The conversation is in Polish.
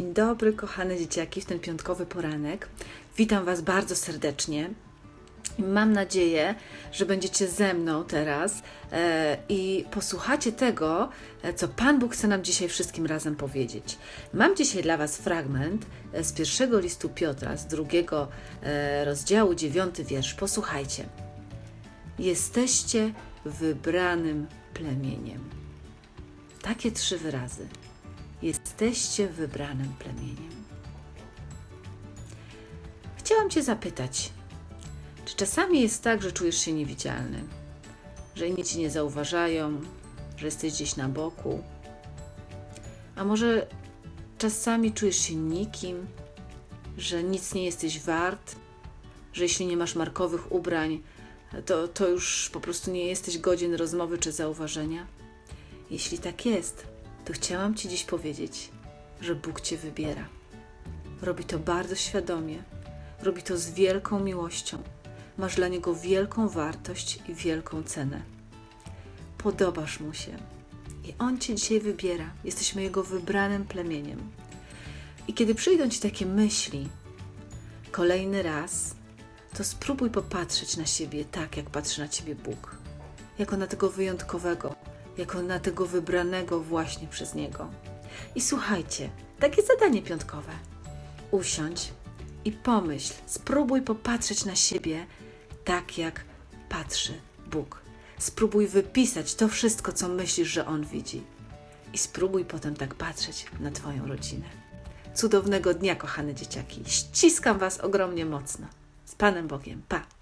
dobry, kochane dzieciaki, w ten piątkowy poranek. Witam Was bardzo serdecznie. Mam nadzieję, że będziecie ze mną teraz e, i posłuchacie tego, e, co Pan Bóg chce nam dzisiaj wszystkim razem powiedzieć. Mam dzisiaj dla Was fragment e, z pierwszego listu Piotra, z drugiego rozdziału, dziewiąty wiersz. Posłuchajcie. Jesteście wybranym plemieniem. Takie trzy wyrazy. Jesteście wybranym plemieniem. Chciałam Cię zapytać, czy czasami jest tak, że czujesz się niewidzialny, że inni Ci nie zauważają, że jesteś gdzieś na boku? A może czasami czujesz się nikim, że nic nie jesteś wart, że jeśli nie masz markowych ubrań, to, to już po prostu nie jesteś godzien rozmowy czy zauważenia? Jeśli tak jest, to chciałam Ci dziś powiedzieć, że Bóg Cię wybiera. Robi to bardzo świadomie, robi to z wielką miłością. Masz dla Niego wielką wartość i wielką cenę. Podobasz Mu się i On Cię dzisiaj wybiera. Jesteśmy Jego wybranym plemieniem. I kiedy przyjdą Ci takie myśli, kolejny raz, to spróbuj popatrzeć na siebie tak, jak patrzy na Ciebie Bóg. Jako na tego wyjątkowego, jako na tego wybranego właśnie przez Niego. I słuchajcie, takie zadanie piątkowe. Usiądź i pomyśl, spróbuj popatrzeć na siebie tak, jak patrzy Bóg. Spróbuj wypisać to wszystko, co myślisz, że On widzi. I spróbuj potem tak patrzeć na Twoją rodzinę. Cudownego dnia, kochane dzieciaki. Ściskam Was ogromnie mocno. Z Panem Bogiem. Pa!